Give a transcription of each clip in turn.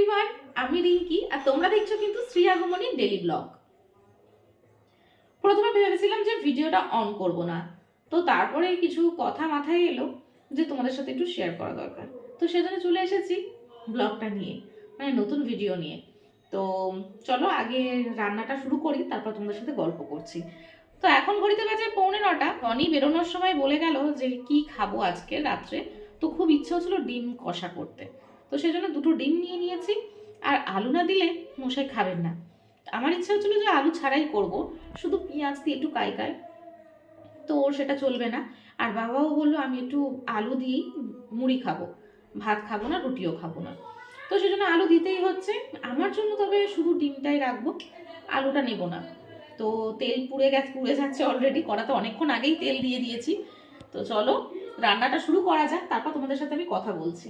Everyone আমি রিঙ্কি, আর তোমরা দেখছ কিন্তু শ্রী আগমনী ডেলি ব্লগ প্রথমে ভেবেছিলাম যে ভিডিওটা অন করব না। তো তারপরে কিছু কথা মাথায় এলো যে তোমাদের সাথে একটু শেয়ার করা দরকার। তো সেজন্য চলে এসেছি ব্লগটা নিয়ে মানে নতুন ভিডিও নিয়ে। তো চলো আগে রান্নাটা শুরু করি, তারপর তোমাদের সাথে গল্প করছি। তো এখন ঘড়িতে বাজে পৌনে নটা রনি বেরোনোর সময় বলে গেল যে কি খাব আজকে রাত্রে। তো খুব ইচ্ছে হচ্ছিল ডিম কষা করতে। তো সেজন্য দুটো ডিম নিয়ে নিয়েছি। আর আলু না দিলে মশাই খাবেন না। আমার ইচ্ছা হচ্ছিল যে আলু ছাড়াই করব, শুধু পেঁয়াজ দিয়ে একটু কায় কাই। তো ওর সেটা চলবে না। আর বাবাও বলল, আমি একটু আলু দিয়েই মুড়ি খাব। ভাত খাব না, রুটিও খাব না। তো সেজন্য আলু দিতেই হচ্ছে। আমার জন্য তবে শুধু ডিমটাই রাখব, আলুটা নেব না। তো তেল পুড়ে গেছে, পুড়ে যাচ্ছে অলরেডি কড়াতে অনেকক্ষণ আগেই তেল দিয়ে দিয়েছি। তো চলো, রান্নাটা শুরু করা যাক, তারপর তোমাদের সাথে আমি কথা বলছি।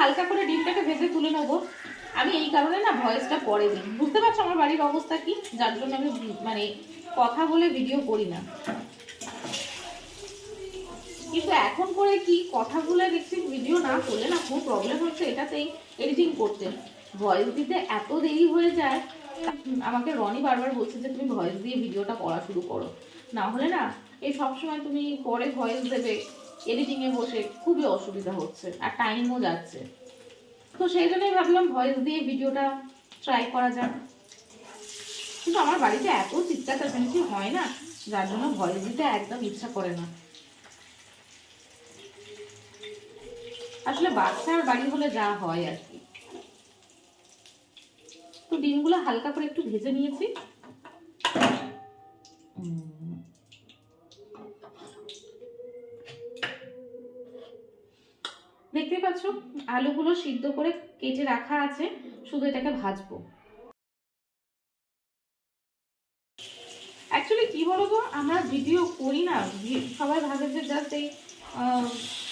হালকা করে ডিমটাকে ভেজে তুলে নেব। আমি এই কারণে না ভয়েসটা পরে দিই বুঝতে পারছ আমার বাড়ির অবস্থা কি? যার জন্য আমি মানে কথা বলে ভিডিও করি না। কিন্তু এখন করে কি কথা বলে দেখছি ভিডিও না করলে না খুব প্রবলেম হচ্ছে। এটাতেই এডিটিং করতে। ভয়েস দিতে এত দেরি হয়ে যায়। আমাকে রনি বারবার বলছে যে, তুমি ভয়েস দিয়ে ভিডিওটা করা শুরু করো। না হলে না এই সবসময় তুমি পরে ভয়েস দেবে। এডিটিংয়ে বসে খুবই অসুবিধা হচ্ছে আর টাইমও যাচ্ছে। তো সেই জন্যই ভাবলাম ভয়েস দিয়ে ভিডিওটা ট্রাই করা যাক। কিন্তু আমার বাড়িতে এত চিৎকার চেঁচামেচি হয় না, যার জন্য ভয়েস দিতে একদম ইচ্ছা করে না। আসলে বাচ্চার বাড়ি হলে যা হয় আর কি। তো ডিমগুলো হালকা করে একটু ভেজে নিয়েছি। পাচ্ছ আলুগুলো সিদ্ধ করে কেটে রাখা আছে, শুধু এটাকে ভাজবো। অ্যাকচুয়ালি কি বলতো, আমরা ভিডিও করি না। সবাই ভাবে যে জাস্ট এই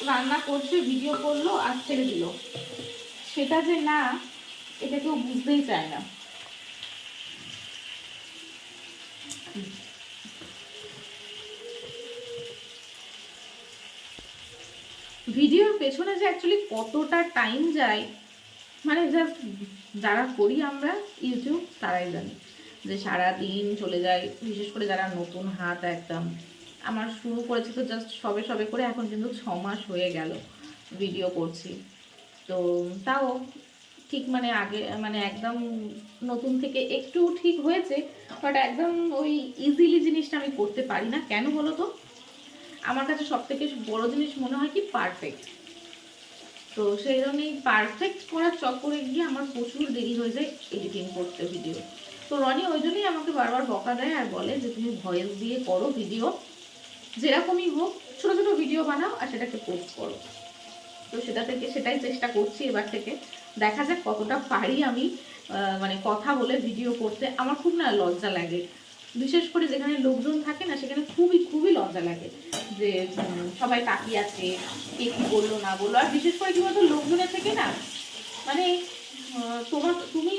রান্না করছে ভিডিও করল আর ছেড়ে দিল। সেটা যে না, এটা কেউ বুঝতেই চায় না। ভিডিওর পেছনে যে অ্যাকচুয়ালি কতটা টাইম যায় মানে জাস্ট যারা করি আমরা ইউটিউব তারাই জানি। যে সারা দিন চলে যায়, বিশেষ করে যারা নতুন হাত একদম। আমার শুরু করেছে তো জাস্ট সবে সবে করে, এখন কিন্তু ছ মাস হয়ে গেল ভিডিও করছি। তো তাও ঠিক মানে আগে মানে একদম নতুন থেকে একটু ঠিক হয়েছে বাট একদম ওই ইজিলি জিনিসটা আমি করতে পারি না। কেন বলো তো? আমার কাছে সব থেকে বড় জিনিস মনে হয় কি? পারফেক্ট তো সেই জন্যই পারফেক্ট করার চক্করে গিয়ে আমার প্রচুর দেরি হয়ে যায় এডিটিং করতে ভিডিও তো রনি ওই জন্যই আমাকে বারবার বকা দেয় আর বলে যে তুমি ভয়েস দিয়ে করো ভিডিও যেরকমই হোক, ছোটো ছোটো ভিডিও বানাও আর সেটাকে পোস্ট করো। তো সেটা থেকে, সেটাই চেষ্টা করছি এবার থেকে। দেখা যাক কতটা পারি আমি মানে কথা বলে ভিডিও করতে। আমার খুব না লজ্জা লাগে। বিশেষ করে যেখানে লোকজন থাকে না, সেখানে খুবই খুবই লজ্জা লাগে যে সবাই তাকিয়ে আছে, কে কি বলল, না বলল। আর বিশেষ করে কি বলতো, লোকজনের থেকে না মানে তোমার, তুমি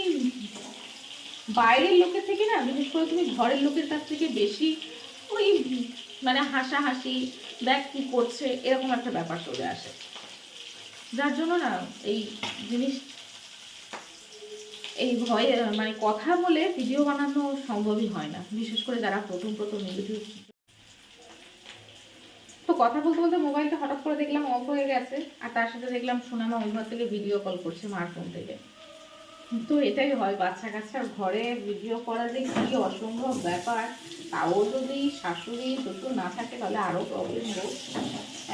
বাইরের লোকের থেকে না, বিশেষ করে তুমি ঘরের লোকের কাছ থেকে বেশি ওই মানে হাসাহাসি, দেখ কি করছে, এরকম একটা ব্যাপার চলে আসে। যার জন্য না, এই জিনিস এই ভয়ে মানে কথা বলে ভিডিও বানানো সম্ভবই হয় না। বিশেষ করে যারা প্রথম প্রথম ইউটিউব তো কথা বলতে বলতে মোবাইলটা হঠাৎ করে দেখলাম অফ হয়ে গেছে, আর তার সাথে দেখলাম সোনামা ওই ঘর থেকে ভিডিও কল করছে মার ফোন থেকে। তো এটাই হয়, বাচ্চা কাচ্চার ঘরে ভিডিও করা যে কি অসম্ভব ব্যাপার। তাও যদি শাশুড়ি, শ্বশুর না থাকে, তাহলে আরও প্রবলেম হোক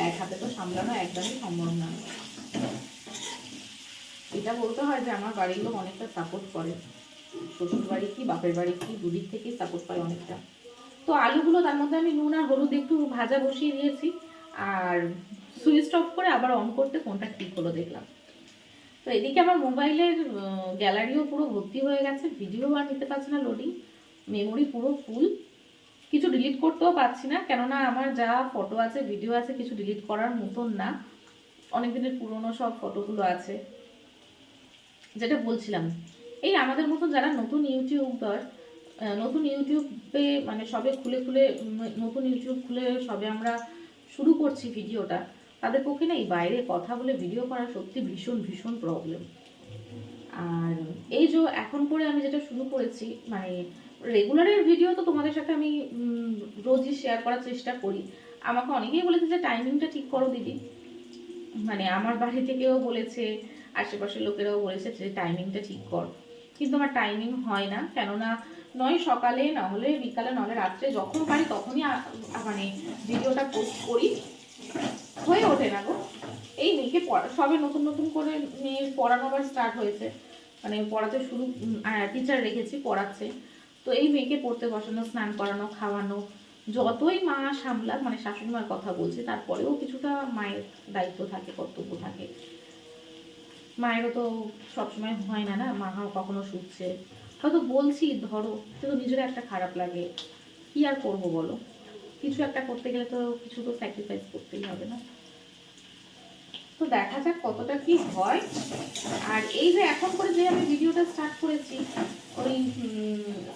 এক হাতে তো সামলানো একদমই সম্ভব না। এটা বলতে হয় যে আমার বাড়ির লোক অনেকটা সাপোর্ট করে। শ্বশুর বাড়ি কি, বাপের বাড়ি কি, দুদিক থেকেই সাপোর্ট করে অনেকটা। তো আলুগুলো তার মধ্যে আমি নুন আর হলুদ একটু ভাজা বসিয়ে দিয়েছি। আর সুইচ অফ করে আবার অন করতে ফোনটা ঠিক হলো দেখলাম। তো এদিকে আমার মোবাইলের গ্যালারিও পুরো ভর্তি হয়ে গেছে। ভিডিও আর নিতে পারছি না লোডিং মেমোরি পুরো ফুল কিছু ডিলিট করতেও পারছি না। কেননা আমার যা ফটো আছে ভিডিও আছে, কিছু ডিলিট করার মতন না। অনেক দিনের পুরনো সব ফটোগুলো আছে। যেটা বলছিলাম, এই আমাদের মতো যারা নতুন ইউটিউবার নতুন ইউটিউবে মানে সবে খুলে খুলে নতুন ইউটিউব খুলে সবে আমরা শুরু করছি ভিডিওটা, তাদের পক্ষে না এই বাইরে কথা বলে ভিডিও করা সত্যি ভীষণ ভীষণ প্রবলেম আর এই যে এখন করে আমি যেটা শুরু করেছি মানে রেগুলারের ভিডিও তো তোমাদের সাথে আমি রোজই শেয়ার করার চেষ্টা করি। আমাকে অনেকেই বলেছে যে টাইমিংটা ঠিক করো দিদি। মানে আমার বাড়ি থেকেও বলেছে আশেপাশের লোকেরাও বলেছে যে টাইমিংটা ঠিক কর। কিন্তু আমার টাইমিং হয় না, কেননা নয় সকালে, না হলে বিকালে নাহলে রাত্রে যখন পারি তখনই মানে ভিডিওটা পোস্ট করি। হয়ে ওঠে না গো। এই মেয়েকে পড়া, সবে নতুন নতুন করে মেয়ের পড়ানো আবার স্টার্ট হয়েছে। মানে পড়াতে শুরু টিচার রেখেছি, পড়াচ্ছে। তো এই মেয়েকে পড়তে বসানো, স্নান করানো, খাওয়ানো, যতই মা সামলাক মানে শাশুড়ি মার কথা বলছি, তারপরেও কিছুটা মায়ের দায়িত্ব থাকে, কর্তব্য থাকে। মায়েরও তো সবসময় হয় না না, মা কখনো শুচ্ছে। হয়তো বলছি, ধরো, কিন্তু নিজের একটা খারাপ লাগে। কি আর করব বলো? কিছু একটা করতে গেলে তো কিছু তো স্যাক্রিফাইস করতেই হবে না। তো দেখা যাক কতটা কি হয়। আর এই যে এখন করে যে আমি ভিডিওটা স্টার্ট করেছি, ওই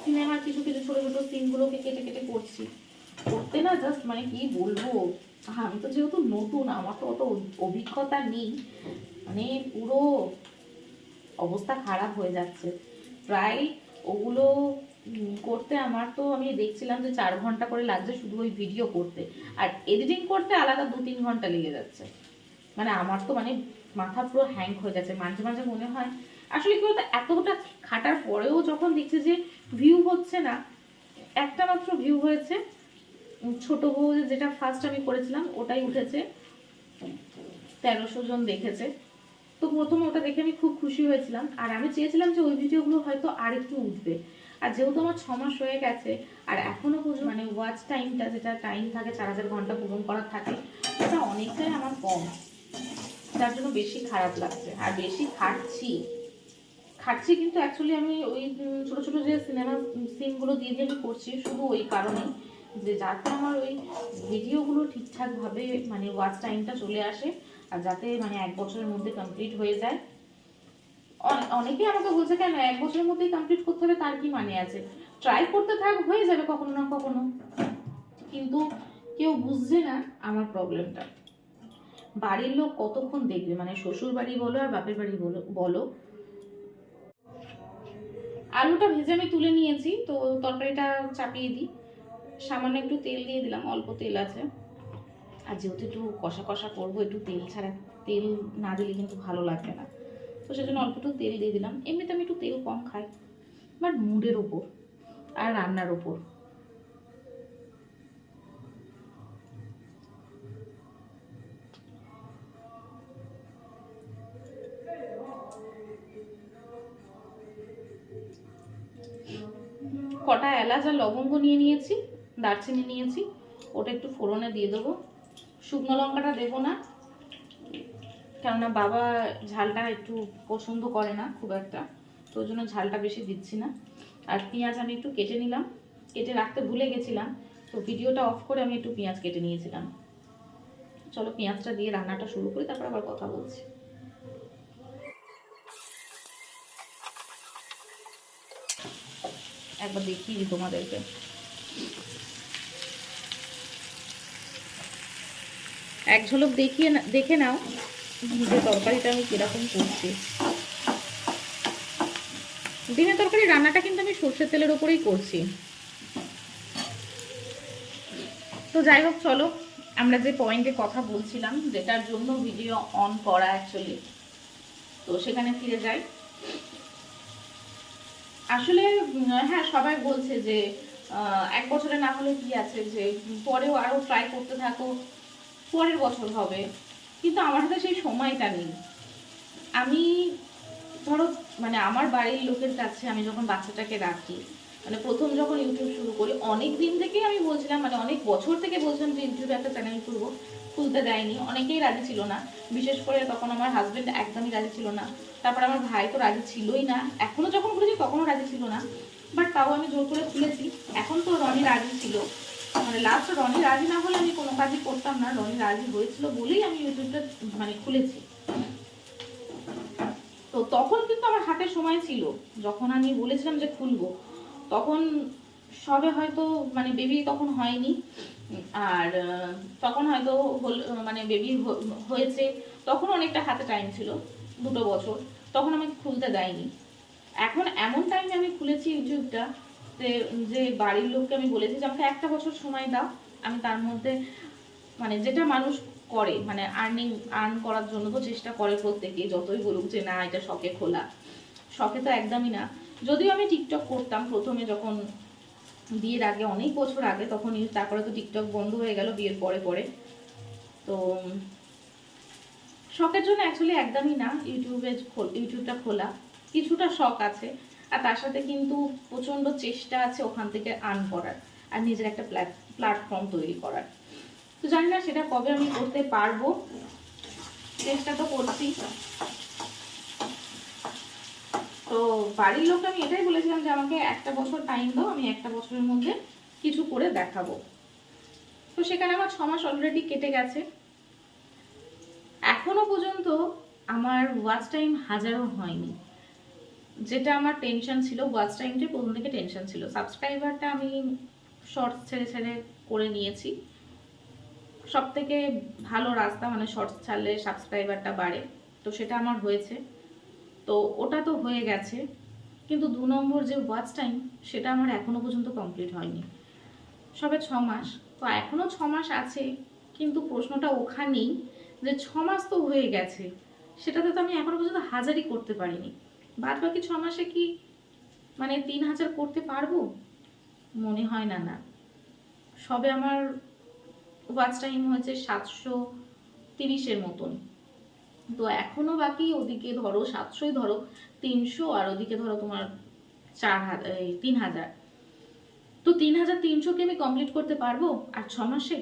সিনেমার কিছু কিছু ছোটো ছোটো সিনগুলোকে কেটে কেটে করছি। করতে না জাস্ট মানে কি বলব? আমি তো যেহেতু নতুন, আমার তো অত অভিজ্ঞতা নেই। মানে পুরো অবস্থা খারাপ হয়ে যাচ্ছে। প্রায় ওগুলো করতে আমার তো আমি দেখছিলাম যে চার ঘণ্টা করে লাগছে শুধু ওই ভিডিও করতে। আর এডিটিং করতে আলাদা দু তিন ঘণ্টা লেগে যাচ্ছে। মানে আমার তো মানে মাথা পুরো হ্যাং হয়ে যাচ্ছে। মাঝে মাঝে মনে হয়, আসলে কি বলতো, এতটা খাটার পরেও যখন দেখছি যে ভিউ হচ্ছে না, একটা মাত্র ভিউ হয়েছে। ছোট বউ যেটা ফার্স্ট আমি করেছিলাম, ওটাই উঠেছে। তেরোশো জন দেখেছে। তো প্রথমে ওটা দেখে আমি খুব খুশি হয়েছিলাম। আর আমি চেয়েছিলাম যে ওই ভিডিওগুলো হয়তো আর একটু উঠবে। আর যেহেতু আমার ছ মাস হয়ে গেছে, আর এখনও পর্যন্ত মানে ওয়াচ টাইমটা যেটা টাইম থাকে, চার হাজার ঘণ্টা পূরণ করার থাকে ওটা অনেকটাই আমার কম। যার জন্য বেশি খারাপ লাগছে। আর বেশি খাটছি। খাটছি কিন্তু অ্যাকচুয়ালি আমি ওই ছোটো ছোট ছোট যে সিনেমা সিনগুলো দিয়ে দিয়ে আমি করছি, শুধু ওই কারণেই যে যাতে আমার ওই ভিডিওগুলো ঠিকঠাকভাবে মানে ওয়াচ টাইমটা চলে আসে। আর যাতে মানে এক বছরের মধ্যে কমপ্লিট হয়ে যায়। অনে- অনেকেই আমাকে বলছে, কেন এক বছরের মধ্যেই কমপ্লিট করতে হবে? তার কি মানে আছে? ট্রাই করতে থাক, হয়ে যাবে কখনো না কখনো। কিন্তু কেউ বুঝছে না আমার প্রবলেমটা বাড়ির লোক কতক্ষণ দেখবে? মানে শ্বশুর বাড়ি বলো আর বাপের বাড়ি বলো বলো। আলুটা ভেজে আমি তুলে নিয়েছি, তো তরকারিটা চাপিয়ে দিই। সামান্য একটু তেল দিয়ে দিলাম, অল্প তেল আছে। আর যেহেতু একটু কষা কষা করব, একটু তেল ছাড়া, তেল না দিলে কিন্তু ভালো লাগবে না। তো সেজন্য অল্প একটু তেল দিয়ে দিলাম। এমনিতে আমি একটু তেল কম খাই বাট মুডের ওপর আর রান্নার ওপর। কটা এলাচ আর লবঙ্গ নিয়ে নিয়েছি, দারচিনি নিয়েছি, ওটা একটু ফোড়নে দিয়ে দেবো। শুকনো লঙ্কাটা দেবো না। কেননা বাবা ঝালটা একটু পছন্দ করে না খুব একটা, তো জন্য ঝালটা বেশি দিচ্ছি না। আর পেঁয়াজ আমি একটু কেটে নিলাম। কেটে রাখতে ভুলে গেছিলাম, তো ভিডিওটা অফ করে আমি একটু পেঁয়াজ কেটে নিয়েছিলাম। চলো পেঁয়াজটা দিয়ে রান্নাটা শুরু করি, তারপর আবার কথা বলছি। একবার দেখিয়ে দিই তোমাদেরকে। এক ঝলক দেখিয়ে দেখে নাও যে তরকারিটা আমি কীরকম করছি। ডিমের তরকারি রান্নাটা কিন্তু আমি সর্ষের তেলের ওপরেই করছি। তো যাই হোক, চলো, আমরা যে পয়েন্টে কথা বলছিলাম, যেটার জন্য ভিডিও অন করা অ্যাকচুয়ালি তো সেখানে ফিরে যাই। আসলে হ্যাঁ সবাই বলছে যে এক বছরে না হলে কি আছে? যে, পরেও আরও ট্রাই করতে থাকো। পরের বছর হবে। কিন্তু আমার হাতে সেই সময়টা নেই। আমি ধরো মানে আমার বাড়ির লোকের কাছে আমি যখন বাচ্চাটাকে রাখি মানে প্রথম যখন ইউটিউব শুরু করি, অনেক দিন থেকেই আমি বলছিলাম মানে অনেক বছর থেকে বলছিলাম যে ইউটিউবে একটা চ্যানেল খুলবো। খুলতে দেয়নি, অনেকেই রাজি ছিল না। বিশেষ করে তখন আমার হাজবেন্ড একদমই রাজি ছিল না। তারপর আমার ভাই তো রাজি ছিলই না। এখনও যখন খুলেছি তখনও রাজি ছিল না। বাট তাও আমি জোর করে খুলেছি। এখন তো রনি রাজি ছিল। মানে লাস্ট রনি রাজি না হলে আমি কোনো কাজই করতাম না। রনি রাজি হয়েছিল বলেই আমি ইউটিউবটা মানে খুলেছি। তো তখন কিন্তু আমার হাতে সময় ছিল। যখন আমি বলেছিলাম যে খুলবো, তখন সবে হয়তো মানে বেবি তখন হয়নি। আর তখন হয়তো হল- মানে বেবি হয়েছে। তখন অনেকটা হাতে টাইম ছিল, দুটো বছর। তখন আমাকে খুলতে দেয়নি। এখন এমন টাইমে আমি খুলেছি ইউটিউবটা যে বাড়ির লোককে আমি বলেছি যে আমাকে একটা বছর সময় দাও, আমি তার মধ্যে মানে যেটা মানুষ করে মানে আর্নিং আর্ন করার জন্য তো চেষ্টা করে প্রত্যেকে, যতই বলুক যে না, এটা শখে খোলা। শখে তো একদমই না। যদিও আমি টিকটক করতাম প্রথমে যখন বিয়ের আগে, অনেক বছর আগে, তখন তারপরে তো টিকটক বন্ধ হয়ে গেল বিয়ের পরে পরে। তো, শখের জন্য অ্যাকচুয়ালি একদমই না, ইউটিউবে ইউটিউবটা খোলা। কিছুটা শখ আছে। আর তার সাথে কিন্তু প্রচণ্ড চেষ্টা আছে ওখান থেকে আর্ন করার আর নিজের একটা প্ল্যাটফর্ম তৈরি করার। তো জানি না সেটা কবে আমি করতে পারব। চেষ্টা তো করছি। তো বাড়ির লোককে আমি এটাই বলেছিলাম যে, আমাকে একটা বছর টাইম দাও, আমি একটা বছরের মধ্যে কিছু করে দেখাবো। তো সেখানে আমার ছ মাস অলরেডি কেটে গেছে। এখনও পর্যন্ত আমার ওয়াচ টাইম হাজারও হয়নি। যেটা আমার টেনশন ছিল ওয়াচ টাইমটা প্রথম থেকে টেনশন ছিল। সাবস্ক্রাইবারটা আমি শর্টস ছেড়ে ছেড়ে করে নিয়েছি। সব থেকে ভালো রাস্তা মানে শর্টস ছাড়লে সাবস্ক্রাইবারটা বাড়ে। তো সেটা আমার হয়েছে। তো ওটা তো হয়ে গেছে। কিন্তু দু নম্বর যে ওয়াচ টাইম সেটা আমার এখনও পর্যন্ত কমপ্লিট হয়নি। সবে ছ মাস। তো এখনও ছ মাস আছে, কিন্তু প্রশ্নটা ওখানেই যে ছ মাস তো হয়ে গেছে। সেটাতে তো আমি এখনও পর্যন্ত হাজারই করতে পারিনি। বাদ বাকি ছ মাসে কি মানে তিন হাজার করতে পারব? মনে হয় না না। সবে আমার ওয়াচ টাইম হয়েছে সাতশো তিরিশের মতন। তো এখনও বাকি, ওদিকে ধরো সাতশোই ধরো, তিনশো আর ওদিকে ধরো তোমার চার হাজার তিন হাজার। তো তিন হাজার তিনশোকে আমি কমপ্লিট করতে পারব আর ছ মাসে?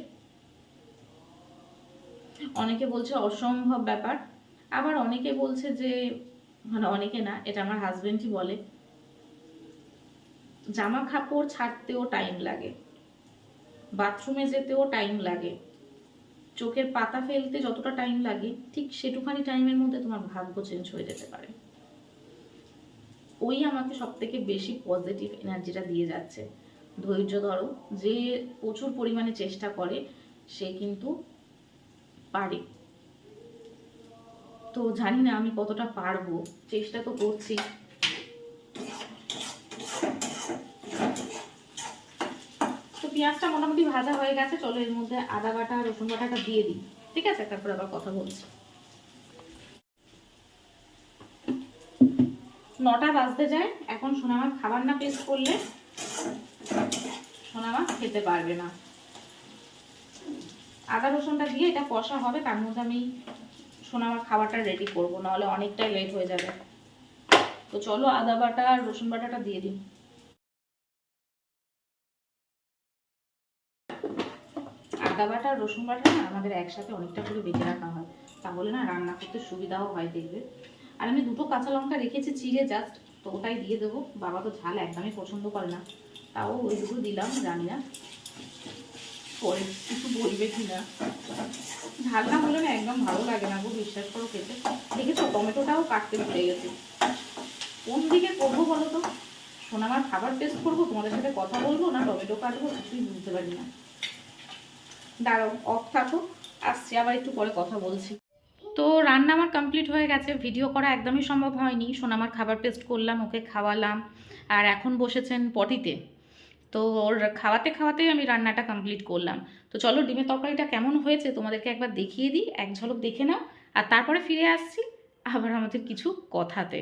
অনেকে বলছে অসম্ভব ব্যাপার। আবার অনেকে বলছে যে মানে অনেকে না, এটা আমার হাজবেন্ডই বলে, জামা কাপড় ছাড়তেও টাইম লাগে বাথরুমে যেতেও টাইম লাগে, চোখের পাতা ফেলতে যতটা টাইম লাগে, ঠিক সেটুখানি টাইমের মধ্যে তোমার ভাগ্য চেঞ্জ হয়ে যেতে পারে। ওই আমাকে সব থেকে বেশি পজিটিভ এনার্জিটা দিয়ে যাচ্ছে। ধৈর্য ধরো, যে প্রচুর পরিমাণে চেষ্টা করে, সে কিন্তু পারে। তো জানি না আমি কতটা পারব। চেষ্টা তো করছি। তো পেঁয়াজটা মোটামুটি ভাজা হয়ে গেছে, চলো এর মধ্যে আদা বাটা, রসুন বাটাটা দিয়ে দিই। ঠিক আছে? তারপর আবার কথা বলছি। নটা বাজতে যায়, এখন সোনামা খাবার না পেস্ট করলে সোনামা খেতে পারবে না। আদা রসুনটা দিয়ে এটা কষা হবে, তার মধ্যে আমি সোনামার খাবারটা রেডি করব, নাহলে অনেকটাই লেট হয়ে যাবে। তো চলো আদা বাটা আর রসুন বাটাটা দিয়ে দিই। আদা বাটা আর রসুন বাটা না আমাদের একসাথে অনেকটা করে বেটে রাখা হয়। তাহলে না রান্না করতে সুবিধাও হয় দেখবে। আর আমি দুটো কাঁচা লঙ্কা রেখেছি চিড়ে জাস্ট তো ওটাই দিয়ে দেবো। বাবা তো ঝাল একদমই পছন্দ করে না। তাও ওই দুটো দিলাম, জানি না। পরে কিছু বলবে কি না? ঝাল না হলে না একদম ভালো লাগে না গো, বিশ্বাস করো খেতে। দেখেছ, টমেটোটাও কাটতে ভুলে গেছি। কোন দিকে করব বলো তো? সোনামার খাবার টেস্ট করব, তোমাদের সাথে কথা বলব না টমেটো কাটবো, কিছুই বুঝতে পারি না। দাঁড়াও অফ থাকো, আসছি, আবার একটু পরে কথা বলছি। তো রান্না আমার কমপ্লিট হয়ে গেছে ভিডিও করা একদমই সম্ভব হয়নি। সোনামার খাবার পেস্ট করলাম, ওকে খাওয়ালাম, আর এখন বসেছেন পটিতে। তো ওর খাওয়াতে খাওয়াতেই আমি রান্নাটা কমপ্লিট করলাম। তো চলো ডিমের তরকারিটা কেমন হয়েছে তোমাদেরকে একবার দেখিয়ে দিই, এক ঝলক দেখে নাও, আর তারপরে ফিরে আসছি আবার আমাদের কিছু কথাতে।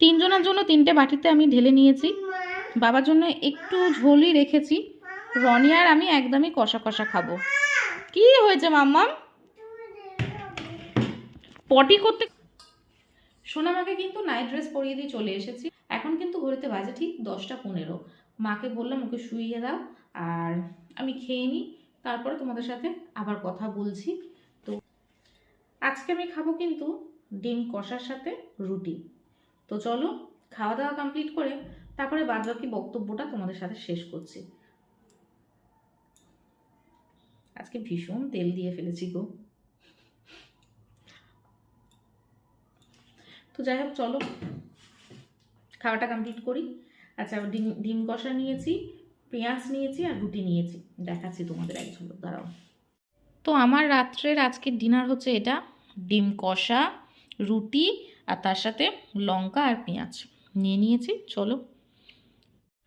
তিনজনের জন্য তিনটে বাটিতে আমি ঢেলে নিয়েছি। বাবার জন্য একটু ঝোলই রেখেছি। রনি আর আমি একদমই কষা কষা খাব। কি হয়েছে, মাম্মাম? পটি করতে সোনামাকে কিন্তু নাইট ড্রেস পরিয়ে দিয়ে চলে এসেছি। এখন কিন্তু ঘড়িতে বাজে ঠিক দশটা পনেরো। মাকে বললাম, ওকে শুইয়ে দাও আর আমি খেয়ে নিই। তারপরে তোমাদের সাথে আবার কথা বলছি। তো আজকে আমি খাব কিন্তু ডিম কষার সাথে রুটি। তো চলো খাওয়া দাওয়া কমপ্লিট করে তারপরে বাদবাকি বক্তব্যটা তোমাদের সাথে শেষ করছি। আজকে ভীষণ তেল দিয়ে ফেলেছি গো। তো যাই হোক, চলো, খাওয়াটা কমপ্লিট করি। আচ্ছা ডিম ডিম কষা নিয়েছি, পেঁয়াজ নিয়েছি আর রুটি নিয়েছি। দেখাচ্ছি তোমাদের এক ঝলক, দাঁড়াও। তো আমার রাত্রের আজকের ডিনার হচ্ছে এটা, ডিম কষা, রুটি আর তার সাথে লঙ্কা আর পেঁয়াজ। নিয়ে নিয়েছি, চলো।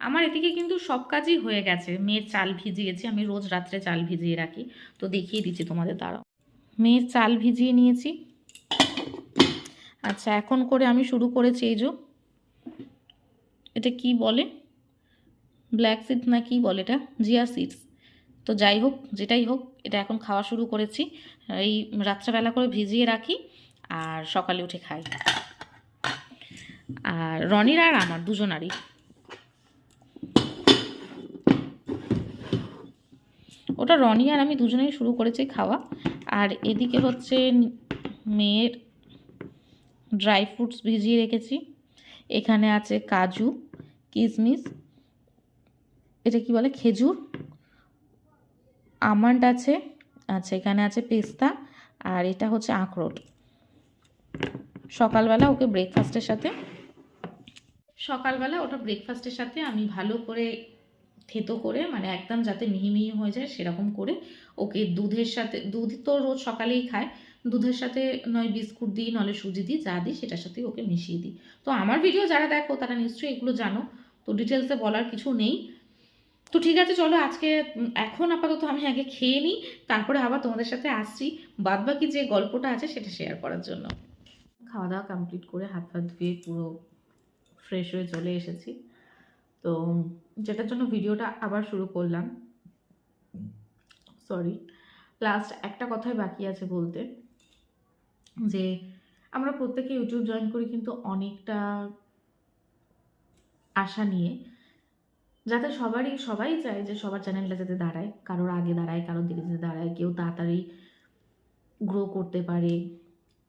আমার এদিকে কিন্তু সব কাজই হয়ে গেছে। মেয়ের চাল ভিজিয়েছি, আমি রোজ রাত্রে চাল ভিজিয়ে রাখি। তো দেখিয়ে দিচ্ছি তোমাদের, দাঁড়াও। মেয়ের চাল ভিজিয়ে নিয়েছি। আচ্ছা এখন করে আমি শুরু করেছি, এই যে এটা কি বলে? ব্ল্যাক সিড না কি বলে এটা? জিয়া সিডস তো যাই হোক, যেটাই হোক, এটা এখন খাওয়া শুরু করেছি। এই রাত্রেবেলা করে ভিজিয়ে রাখি আর সকালে উঠে খাই। আর রনির আর আমার দুজনারই। ওটা রনি আর আমি দুজনেই শুরু করেছি খাওয়া। আর এদিকে হচ্ছে মেয়ের ড্রাই ফ্রুটস ভিজিয়ে রেখেছি। এখানে আছে কাজু। কিশমিশ এটা কি বলে, খেজুর? আমন্ড আছে আচ্ছা এখানে আছে পেস্তা, আর এটা হচ্ছে আখরোট। সকালবেলা ওকে ব্রেকফাস্টের সাথে, সকালবেলা ওটা ব্রেকফাস্টের সাথে আমি ভালো করে থেতো করে মানে একদম যাতে মিহি মিহি হয়ে যায় সেরকম করে ওকে দুধের সাথে, দুধ তো রোজ সকালেই খায়, দুধের সাথে নয় বিস্কুট দিই, নলে সুজি দিই, যা দিই সেটার সাথেই ওকে মিশিয়ে দিই। তো আমার ভিডিও যারা দেখো তারা নিশ্চয়ই এগুলো জানো। তো ডিটেলসে বলার কিছু নেই। তো ঠিক আছে, চলো আজকে এখন আপাতত আমি আগে খেয়ে নিই, তারপরে আবার তোমাদের সাথে আসছি। বাদবাকি যে গল্পটা আছে, সেটা শেয়ার করার জন্য। খাওয়া দাওয়া কমপ্লিট করে হাত ফাত ধুয়ে পুরো ফ্রেশ হয়ে চলে এসেছি। তো, যেটার জন্য ভিডিওটা আবার শুরু করলাম। সরি লাস্ট একটা কথাই বাকি আছে বলতে। যে, আমরা প্রত্যেকে ইউটিউব জয়েন করি কিন্তু অনেকটা আশা নিয়ে। যাতে সবারই, সবাই চায় যে সবার চ্যানেলটা যাতে দাঁড়ায়, কারোর আগে দাঁড়ায়, কারোর দিকে যাতে দাঁড়ায়, কেউ তাড়াতাড়ি গ্রো করতে পারে,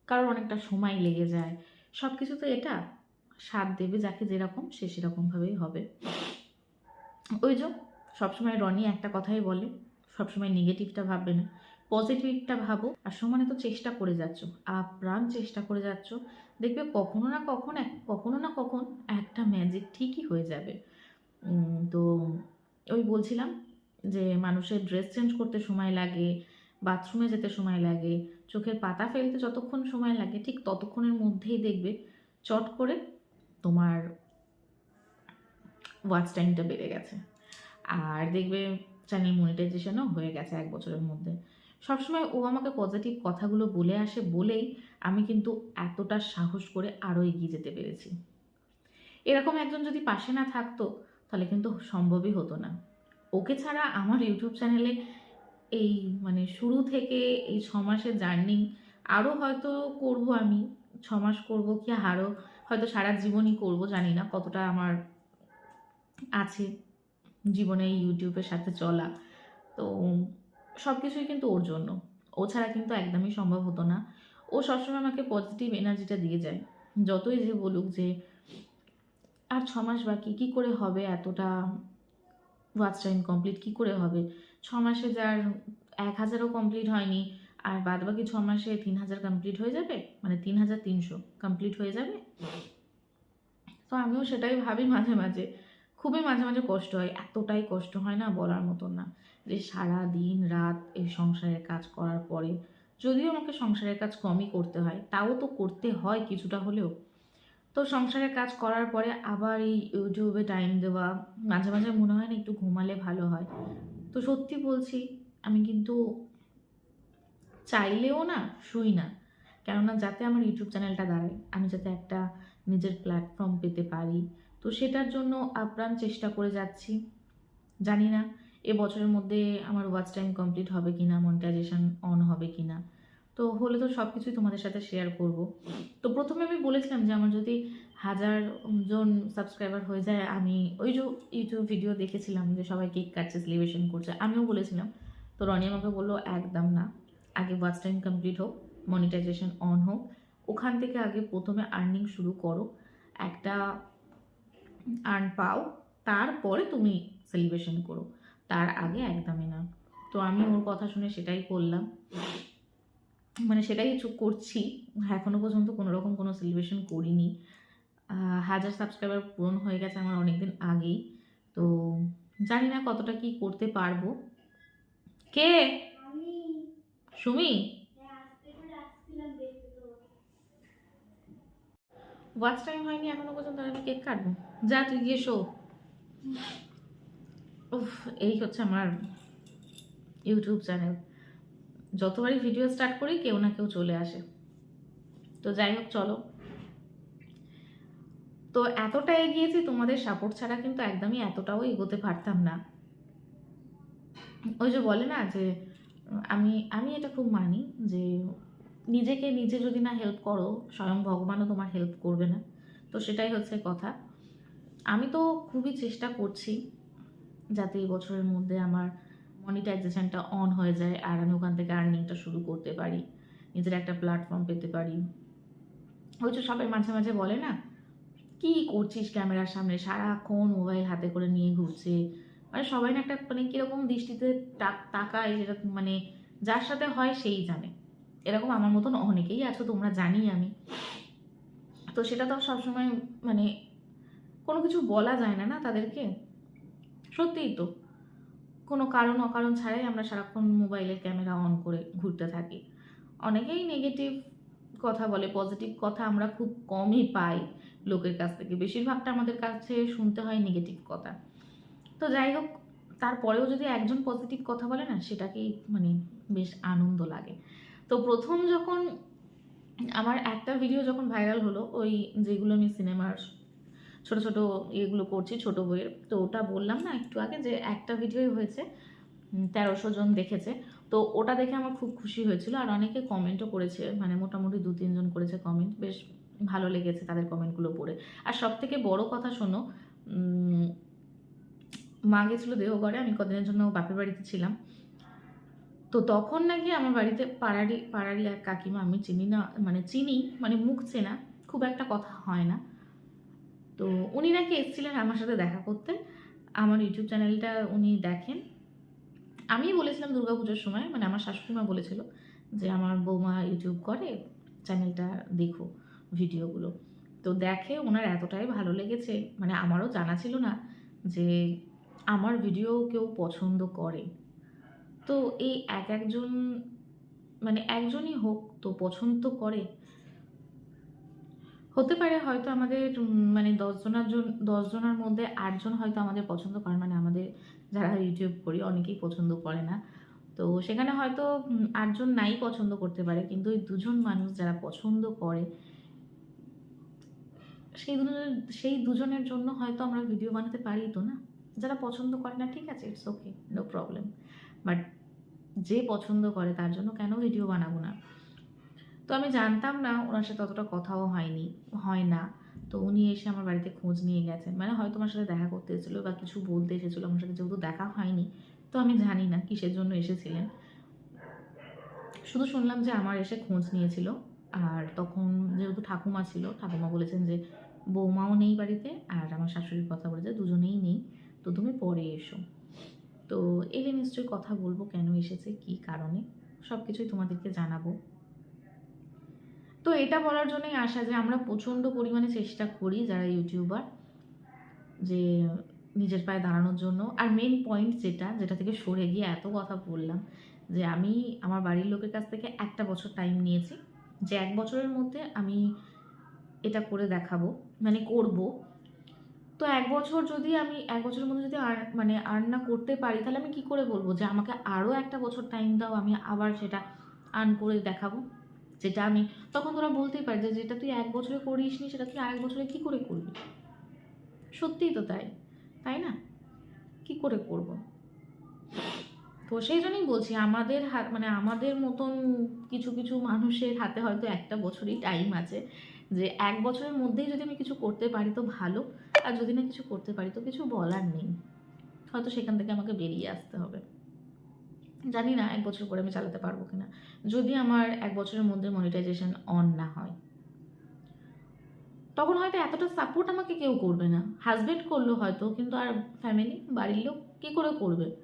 কারোর অনেকটা সময় লেগে যায়। সব কিছু তো এটা, সাথ দেবে যাকে যেরকম, সে সেরকমভাবেই হবে। ওই যে, সবসময় রনি একটা কথাই বলে, সবসময় নেগেটিভটা ভাববে না। পজিটিভটা ভাবো, আর সমানে তো চেষ্টা করে যাচ্ছ আপ্রাণ চেষ্টা করে যাচ্ছ, দেখবে কখনো না কখন এক, কখনো না কখন একটা ম্যাজিক ঠিকই হয়ে যাবে। তো ওই বলছিলাম যে মানুষের ড্রেস চেঞ্জ করতে সময় লাগে বাথরুমে যেতে সময় লাগে, চোখের পাতা ফেলতে যতক্ষণ সময় লাগে, ঠিক ততক্ষণের মধ্যেই দেখবে চট করে তোমার ওয়াচ টাইমটা বেড়ে গেছে। আর দেখবে চ্যানেল মনিটাইজেশনও হয়ে গেছে এক বছরের মধ্যে। সবসময় ও আমাকে পজিটিভ কথাগুলো বলে আসে বলেই আমি কিন্তু এতটা সাহস করে আরও এগিয়ে যেতে পেরেছি। এরকম একজন যদি পাশে না থাকতো, তাহলে কিন্তু সম্ভবই হতো না। ওকে ছাড়া আমার ইউটিউব চ্যানেলে এই মানে শুরু থেকে এই ছ মাসের জার্নি আরও হয়তো করব আমি, ছ মাস করব কি আরও হয়তো সারা জীবনই করব, জানি না কতটা আমার আছে জীবনে ইউটিউবের সাথে চলা। তো সব কিছুই কিন্তু ওর জন্য। ও ছাড়া কিন্তু একদমই সম্ভব হতো না। ও সবসময় আমাকে পজিটিভ এনার্জিটা দিয়ে যায়। যতই যে বলুক যে, আর ছ মাস বাকি, কী করে হবে এতটা ওয়াচ টাইম কমপ্লিট কী করে হবে? ছ মাসে যার এক হাজারও কমপ্লিট হয়নি, আর বাদ বাকি ছ মাসে তিন হাজার কমপ্লিট হয়ে যাবে? মানে তিন হাজার তিনশো কমপ্লিট হয়ে যাবে? তো আমিও সেটাই ভাবি মাঝে মাঝে। খুবই মাঝে মাঝে কষ্ট হয়। এতটাই কষ্ট হয় না বলার মতন না যে সারা দিন রাত এই সংসারের কাজ করার পরে যদিও আমাকে সংসারের কাজ কমই করতে হয়, তাও তো করতে হয় কিছুটা হলেও। তো সংসারের কাজ করার পরে আবার এই ইউটিউবে টাইম দেওয়া, মাঝে মাঝে মনে হয় না একটু ঘুমালে ভালো হয়। তো সত্যি বলছি, আমি কিন্তু চাইলেও না শুই না। কেননা যাতে আমার ইউটিউব চ্যানেলটা দাঁড়ায়, আমি যাতে একটা নিজের প্ল্যাটফর্ম পেতে পারি তো সেটার জন্য আপ্রাণ চেষ্টা করে যাচ্ছি। জানি না এ বছরের মধ্যে আমার ওয়াচ টাইম কমপ্লিট হবে কি না মনিটাইজেশন অন হবে কি না তো হলে তো সব কিছুই তোমাদের সাথে শেয়ার করব। তো প্রথমে আমি বলেছিলাম যে আমার যদি হাজার জন সাবস্ক্রাইবার হয়ে যায়, আমি ওই যে ইউটিউব ভিডিও দেখেছিলাম যে সবাই কেক কাটছে সেলিব্রেশন করছে, আমিও বলেছিলাম। তো রনি আমাকে বলল, একদম না। আগে ওয়াচ টাইম কমপ্লিট হোক মনিটাইজেশন অন হোক। ওখান থেকে আগে প্রথমে আর্নিং শুরু করো। একটা আর্ন পাও তারপরে তুমি সেলিব্রেশন করো। তার আগে একদমই না। তো আমি ওর কথা শুনে সেটাই করলাম। মানে সেটাই চুপ করছি। এখনও পর্যন্ত কোনো রকম কোনো সেলিব্রেশন করিনি। হাজার সাবস্ক্রাইবার পূরণ হয়ে গেছে আমার অনেক দিন আগেই। তো জানি না কতটা কি করতে পারব। কে? সুমি আসতে করে আসছিলাম দেখতে তো ওয়াচ টাইম হয়নি, এখনও পর্যন্ত আমি কেক কাটবো। যা, তুই গিয়ে শো। উফ, এই হচ্ছে আমার ইউটিউব চ্যানেল যতবারই ভিডিও স্টার্ট করি, কেউ না কেউ চলে আসে। তো যাই হোক, চলো। তো এতটা এগিয়েছি, তোমাদের সাপোর্ট ছাড়া কিন্তু একদমই এতটাও এগোতে পারতাম না। ওই যে বলে না যে, আমি আমি এটা খুব মানি যে নিজেকে নিজে যদি না হেল্প করো, স্বয়ং ভগবানও তোমার হেল্প করবে না। তো সেটাই হচ্ছে কথা। আমি তো খুবই চেষ্টা করছি যাতে এই বছরের মধ্যে আমার মনিটাইজেশনটা অন হয়ে যায় আর আমি ওখান থেকে আর্নিংটা শুরু করতে পারি, নিজের একটা প্ল্যাটফর্ম পেতে পারি। ওই তো সবাই মাঝে মাঝে বলে না, কি করছিস ক্যামেরার সামনে? সারাক্ষণ মোবাইল হাতে করে নিয়ে ঘুরছে। মানে সবাই না একটা মানে কীরকম দৃষ্টিতে তাকায়, যেটা মানে যার সাথে হয় সেই জানে। এরকম আমার মতন অনেকেই আছো, তোমরা জানি আমি। তো সেটা তো সবসময় মানে কোনো কিছু বলা যায় না না তাদেরকে? সত্যিই তো। কোনো কারণ, অকারণ ছাড়াই আমরা সারাক্ষণ মোবাইলের ক্যামেরা অন করে ঘুরতে থাকি। অনেকেই নেগেটিভ কথা বলে পজিটিভ কথা আমরা খুব কমই পাই লোকের কাছ থেকে। বেশিরভাগটা আমাদের কাছে শুনতে হয় নেগেটিভ কথা। তো যাই হোক, তারপরেও যদি একজন পজিটিভ কথা বলে না, সেটাকেই মানে বেশ আনন্দ লাগে। তো প্রথম যখন আমার একটা ভিডিও যখন ভাইরাল হলো, ওই যেগুলো আমি সিনেমার ছোট ছোট এগুলো করছি, ছোট বইয়ের, তো ওটা বললাম না একটু আগে যে একটা ভিডিওই হয়েছে তেরোশো জন দেখেছে। তো ওটা দেখে আমার খুব খুশি হয়েছিল আর অনেকে কমেন্টও করেছে মানে মোটামুটি দু তিনজন করেছে কমেন্ট বেশ ভালো লেগেছে তাদের কমেন্টগুলো পড়ে। আর সব থেকে বড় কথা শোনো মা গেছিল দেহগড়ে আমি কদিনের জন্য বাপের বাড়িতে ছিলাম। তো তখন নাকি আমার বাড়িতে পাড়ারি পাড়ারি এক কাকিমা আমি চিনি না মানে চিনি মানে মুখ চেনা, খুব একটা কথা হয় না। তো উনি নাকি এসেছিলেন আমার সাথে দেখা করতে। আমার ইউটিউব চ্যানেলটা উনি দেখেন। আমিই বলেছিলাম দুর্গাপুজোর সময় মানে আমার শাশুড়িমা বলেছিল যে আমার বৌমা ইউটিউব করে, চ্যানেলটা দেখো, ভিডিওগুলো। তো দেখে ওনার এতটাই ভালো লেগেছে মানে আমারও জানা ছিল না যে আমার ভিডিও কেউ পছন্দ করে। তো এই এক একজন মানে একজনই হোক তো পছন্দ তো করে। হতে পারে হয়তো আমাদের মানে দশজনের জন দশজনের মধ্যে আটজন হয়তো আমাদের পছন্দ করে মানে আমাদের যারা ইউটিউব করি, অনেকেই পছন্দ করে না। তো সেখানে হয়তো আটজন নাই পছন্দ করতে পারে, কিন্তু ওই দুজন মানুষ যারা পছন্দ করে, সেই দুজনের সেই দুজনের জন্য হয়তো আমরা ভিডিও বানাতে পারি তো না? যারা পছন্দ করে না, ঠিক আছে it's okay no problem but যে পছন্দ করে তার জন্য কেন ভিডিও বানাবো না? তো আমি জানতাম না ওনার সাথে অতটা কথাও হয়নি, হয় না। তো উনি এসে আমার বাড়িতে খোঁজ নিয়ে গেছেন। মানে হয়তো আমার সাথে দেখা করতে এসেছিল বা কিছু বলতে এসেছিল, আমার সাথে যেহেতু দেখা হয়নি, তো আমি জানি না কিসের জন্য এসেছিলেন। শুধু শুনলাম যে আমার এসে খোঁজ নিয়েছিল, আর তখন যেহেতু ঠাকুমা ছিল, ঠাকুমা বলেছেন যে বৌমাও নেই বাড়িতে, আর আমার শাশুড়ির কথা বলেছে, দুজনেই নেই। তো তুমি পরে এসো। তো এলে নিশ্চয়ই কথা বলব কেন এসেছে, কি কারণে সব কিছুই তোমাদেরকে জানাব। তো এটা বলার জন্যই আসা যে আমরা প্রচণ্ড পরিমাণে চেষ্টা করি যারা ইউটিউবার যে নিজের পায়ে দাঁড়ানোর জন্য। আর মেন পয়েন্ট যেটা যেটা থেকে সরে গিয়ে এত কথা বললাম যে আমি আমার বাড়ির লোকের কাছ থেকে একটা বছর টাইম নিয়েছি, যে এক বছরের মধ্যে আমি এটা করে দেখাবো মানে করব। তো এক বছর যদি আমি, এক বছরের মধ্যে যদি মানে আর্ন না করতে পারি, তাহলে আমি কি করে বলব যে আমাকে আরও একটা বছর টাইম দাও, আমি আবার সেটা আর্ন করে দেখাবো? যেটা আমি, তখন তোরা বলতেই পারি যে যেটা তুই এক বছরে করিস নি সেটা তুই আরেক বছরে কী করে করবি? সত্যিই তো তাই তাই না? কি করে করব? তো সেই জন্যই বলছি, আমাদের হাত মানে আমাদের মতন কিছু কিছু মানুষের হাতে হয়তো একটা বছরই টাইম আছে। যে এক বছরের মধ্যেই যদি আমি কিছু করতে পারি তো ভালো, আর যদি না কিছু করতে পারি তো কিছু বলার নেই। হয়তো সেখান থেকে আমাকে বেরিয়ে আসতে হবে। জানি না এক বছর পরে আমি চালাতে পারব কিনা। যদি আমার এক বছরের মধ্যে মনিটাইজেশন অন না হয়। তখন হয়তো এতটা সাপোর্ট আমাকে কেউ করবে না। হাজবেন্ড করল হয়তো, কিন্তু আর ফ্যামিলি বাড়ির লোক কী করে করবে?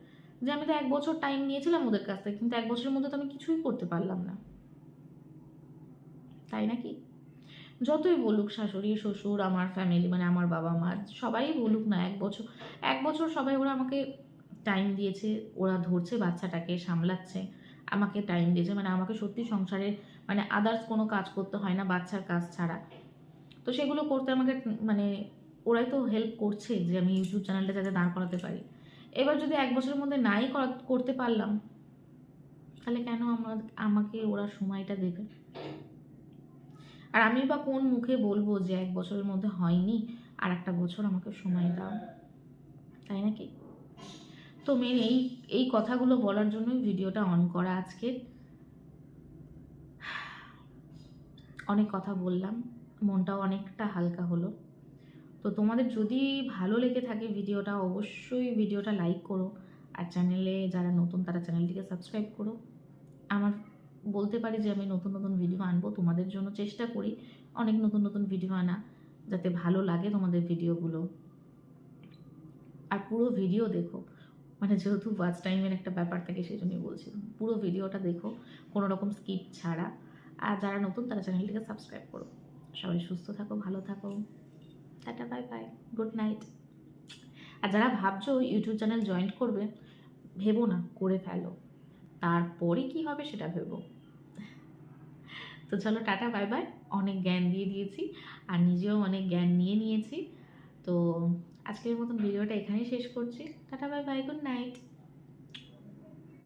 যে আমি তো এক বছর টাইম নিয়েছিলাম ওদের কাছ থেকে, কিন্তু এক বছরের মধ্যে তো আমি কিছুই করতে পারলাম না। তাই নাকি? যতই বলুক শাশুড়ি, শ্বশুর, আমার ফ্যামিলি মানে আমার বাবা মা, সবাই বলুক না, এক বছর এক বছর সবাই ওরা আমাকে টাইম দিয়েছে, ওরা ধরছে বাচ্চাটাকে, সামলাচ্ছে, আমাকে টাইম দিয়েছে মানে আমাকে সত্যি সংসারে মানে আদার্স কোনো কাজ করতে হয় না বাচ্চার কাজ ছাড়া। তো সেগুলো করতে আমাকে মানে ওরাই তো হেল্প করছে যে আমি ইউটিউব চ্যানেলটা যাতে দাঁড় করাতে পারি। এবার যদি এক বছরের মধ্যে নাই করা- করতে পারলাম, তাহলে কেন আমার আমাকে ওরা সময়টা দেবে? আর আমি বা কোন মুখে বলব যে এক বছরের মধ্যে হয়নি? আর একটা বছর আমাকে সময় দাও। তাই নাকি? তো মেন এই এই কথাগুলো বলার জন্যই ভিডিওটা অন করা আজকে। অনেক কথা বললাম, মনটাও অনেকটা হালকা হলো। তো তোমাদের যদি ভালো লেগে থাকে ভিডিওটা, অবশ্যই ভিডিওটা লাইক করো। আর চ্যানেলে যারা নতুন, তারা চ্যানেলটিকে সাবস্ক্রাইব করো। আমার বলতে পারি যে আমি নতুন নতুন ভিডিও আনব। তোমাদের জন্য চেষ্টা করি অনেক নতুন নতুন ভিডিও আনা, যাতে ভালো লাগে তোমাদের ভিডিওগুলো আর পুরো ভিডিও দেখো। মানে যেহেতু ওয়াচ টাইমের একটা ব্যাপার থাকে সেই জন্যই বলছি পুরো ভিডিওটা দেখো, কোনো রকম স্কিপ ছাড়া। আর যারা নতুন, তারা চ্যানেলটিকে সাবস্ক্রাইব করো। সবাই সুস্থ থাকো, ভালো থাকো। Tata bye bye good night আর যারা ভাবছ ইউটিউব চ্যানেল জয়েন করবে, ভেবো না, করে ফেলো। তারপরে কি হবে সেটা ভেবো। তো চলো টাটা, বাই বাই। অনেক জ্ঞান দিয়ে দিয়েছি আর নিজেও অনেক জ্ঞান নিয়ে নিয়েছি। তো আজকের মতন ভিডিওটা এখানেই শেষ করছি। Tata, bye bye, good night.